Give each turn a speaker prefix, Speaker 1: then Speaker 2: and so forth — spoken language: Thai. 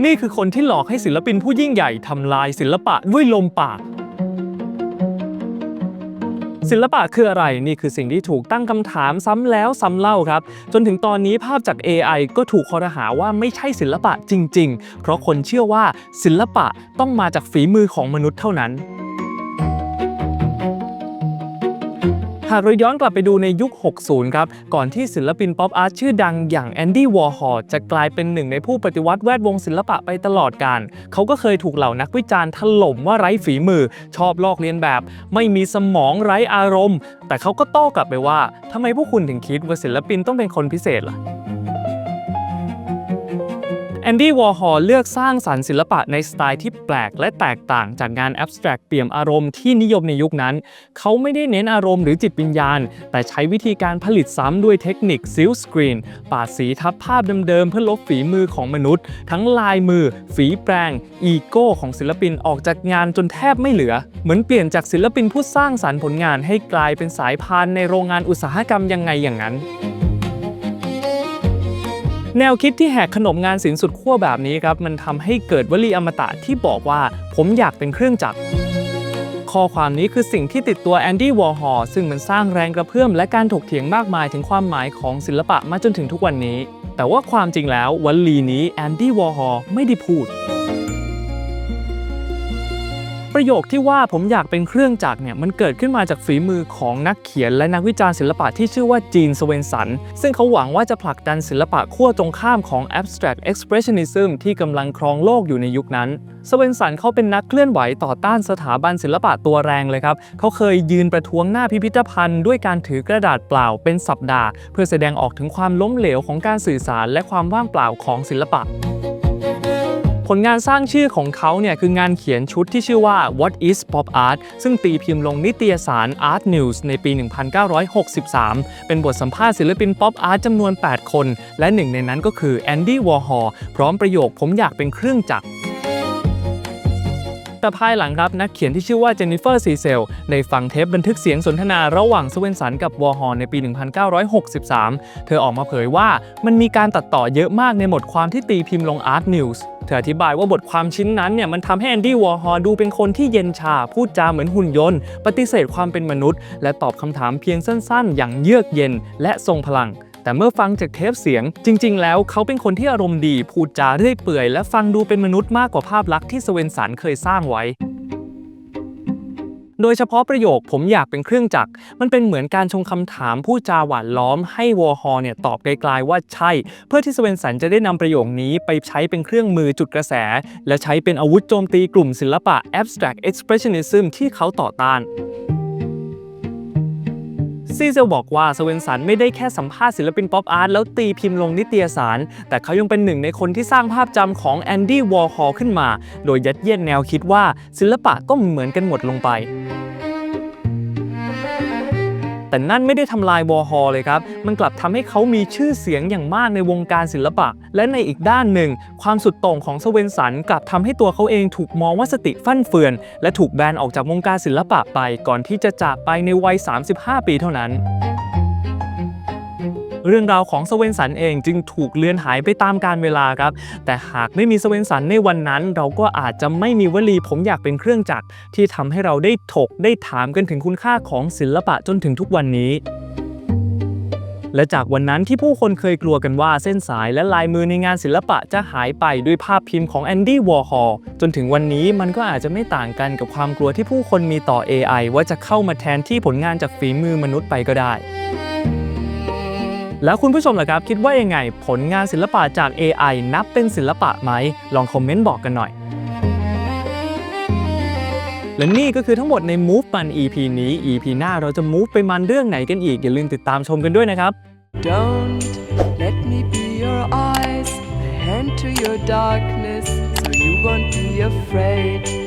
Speaker 1: นี่คือคนที่หลอกให้ศิลปินผู้ยิ่งใหญ่ทำลายศิลปะด้วยลมปาก ศิลปะคืออะไรนี่คือสิ่งที่ถูกตั้งคำถามซ้ำแล้วซ้ำเล่าครับ จนถึงตอนนี้ภาพจาก AI ก็ถูกคอรหาว่าไม่ใช่ศิลปะจริง ๆ เพราะคนเชื่อว่าศิลปะต้องมาจากฝีมือของมนุษย์เท่านั้น หากเราย้อนกลับไปดูในยุค 60 ครับ ก่อนที่ศิลปินป๊อปอาร์ตชื่อดังอย่างแอนดี้วอร์ฮอลจะกลายเป็นหนึ่งในผู้ปฏิวัติแวดวงศิลปะไปตลอดกาลเขาก็เคยถูกเหล่านักวิจารณ์ถล่มว่าไร้ฝีมือ ชอบลอกเลียนแบบ ไม่มีสมองไร้อารมณ์ แต่เขาก็โต้กลับไปว่าทำไมพวกคุณถึงคิดว่าศิลปินต้องเป็นคนพิเศษล่ะ นดี้วอร์ฮอลเลือกสร้างสรรค์ศิลปะในสไตล์ที่แปลกและแตกต่างจากงานแอบสแตรกเปี่ยมอารมณ์ที่นิยมในยุคนั้น เขาไม่ได้เน้นอารมณ์หรือจิตวิญญาณ แต่ใช้วิธีการผลิตซ้ำด้วยเทคนิคซิลสกรีนปาดสีทับภาพเดิมๆ เพื่อลบฝีมือของมนุษย์ ทั้งลายมือ ฝีแปรงอีโก้ของศิลปินออกจากงานจนแทบไม่เหลือ เหมือนเปลี่ยนจากศิลปินผู้สร้างสรรค์ผลงานให้กลายเป็นสายพานในโรงงานอุตสาหกรรมยังไงอย่างนั้น แนวคิดที่แหกขนมงานศิลป์สุดขั้วแบบนี้ครับมันทำให้เกิดวลีอมตะที่บอกว่าผมอยากเป็นเครื่องจักร ข้อความนี้คือสิ่งที่ติดตัวแอนดี้วอร์ฮอลซึ่งมันสร้างแรงกระเพื่อมและการถกเถียงมากมายถึงความหมายของศิลปะมาจนถึงทุกวันนี้ แต่ว่าความจริงแล้ววลีนี้แอนดี้วอร์ฮอลไม่ได้พูด ประโยคที่ว่าผมอยากเป็นเครื่องจักรเนี่ยมันเกิดขึ้นมาจากฝีมือของนักเขียนและนักวิจารณ์ศิลปะที่ชื่อว่าจีนสเวนสัน ซึ่งเขาหวังว่าจะผลักดันศิลปะขั้วตรงข้ามของ abstract expressionism ที่กำลังครองโลกอยู่ในยุคนั้นสเวนสันเขาเป็นนักเคลื่อนไหวต่อต้านสถาบันศิลปะตัวแรงเลยครับ เขาเคยยืนประท้วงหน้าพิพิธภัณฑ์ด้วยการถือกระดาษเปล่าเป็นสัปดาห์ เพื่อแสดงออกถึงความล้มเหลวของการสื่อสารและความว่างเปล่าของศิลปะ ลงานสร้างชื่อของเขาเนี่ยคืองานเขียนชุดที่ชื่อว่า What is Pop Art ซึ่งตีพิมพ์ลงนิตยสาร Art News ในปี 1963 เป็นบทสัมภาษณ์ศิลปินป๊อปอาร์ตจำนวน 8 คน และหนึ่งในนั้นก็คือแอนดี้วอร์ฮอลพร้อมประโยคผมอยากเป็นเครื่องจักร แต่ภายหลังครับนักเขียนที่ชื่อว่าเจนนิเฟอร์ซีเซลได้ฟังเทปบันทึกเสียงสนทนาระหว่างสเวนสันกับวอร์ฮอลในปี 1963 เธอออกมาเผยว่ามันมีการตัดต่อเยอะมากในบทความที่ตีพิมพ์ลง Art News เธออธิบายว่าบทความชิ้นนั้นเนี่ยมันทำให้แอนดี้วอร์ฮอลดูเป็นคนที่เย็นชา พูดจาเหมือนหุ่นยนต์ ปฏิเสธความเป็นมนุษย์ และตอบคำถามเพียงสั้นๆ อย่างเยือกเย็นและทรงพลัง แต่เมื่อฟังจากเทปเสียง จริง ๆ แล้วเขาเป็นคนที่อารมณ์ดีพูดจาเรื่อยเปื่อย และฟังดูเป็นมนุษย์มากกว่าภาพลักษณ์ที่สเวนสันเคยสร้างไว้โดยเฉพาะประโยคผมอยากเป็นเครื่องจักร มันเป็นเหมือนการชงคำถามผู้จาหวานล้อมให้วอร์ฮอลเนี่ยตอบไกลๆว่าใช่ เพื่อที่สเวนสันจะได้นำประโยคนี้ไปใช้เป็นเครื่องมือจุดกระแส และใช้เป็นอาวุธโจมตีกลุ่มศิลปะ abstract expressionism ที่เขาต่อต้าน ซีเซลบอกว่าสเวนสันไม่ได้แค่สัมภาษณ์ศิลปินป๊อปอาร์ตแล้วตีพิมพ์ลงนิตยสาร แต่เขายังเป็นหนึ่งในคนที่สร้างภาพจำของแอนดี้วอร์ฮอลขึ้นมา โดยยัดเยียดแนวคิดว่าศิลปะก็เหมือนกันหมดลงไป แต่นั่นไม่ได้ทำลายวอร์ฮอลเลยครับ มันกลับทำให้เขามีชื่อเสียงอย่างมากในวงการศิลปะ และในอีกด้านหนึ่ง ความสุดโต่งของสเวนสันกลับทำให้ตัวเขาเองถูกมองว่าสติฟั่นเฟือน และถูกแบนออกจากวงการศิลปะไป ก่อนที่จะจากไปในวัย 35 ปีเท่านั้น เรื่องราวของสเวนสันเองจึงถูกเลือนหายไปตามกาลเวลาครับ แต่หากไม่มีสเวนสันในวันนั้น เราก็อาจจะไม่มีวลีผมอยากเป็นเครื่องจักรที่ทำให้เราได้ถกได้ถามกันถึงคุณค่าของศิลปะจนถึงทุกวันนี้และจากวันนั้นที่ผู้คนเคยกลัวกันว่าเส้นสายและลายมือในงานศิลปะจะหายไปด้วยภาพพิมพ์ของแอนดี้วอร์ฮอลจนถึงวันนี้มันก็อาจจะไม่ต่างกันกับความกลัวที่ผู้คนมีต่อ AI ว่าจะเข้ามาแทนที่ผลงานจากฝีมือมนุษย์ไปก็ได้ แล้วคุณผู้ชมล่ะครับ คิดว่ายังไงผลงานศิลปะจาก AI นับเป็นศิลปะไหม ลองคอมเมนต์บอกกันหน่อย และนี่ก็คือทั้งหมดใน Move มัน EP นี้ EP หน้าเราจะ move ไปมันเรื่องไหนกันอีก อย่าลืมติดตามชมกันด้วยนะครับ
Speaker 2: Don't let me be your eyes, a hand to your darkness, so you won't be afraid.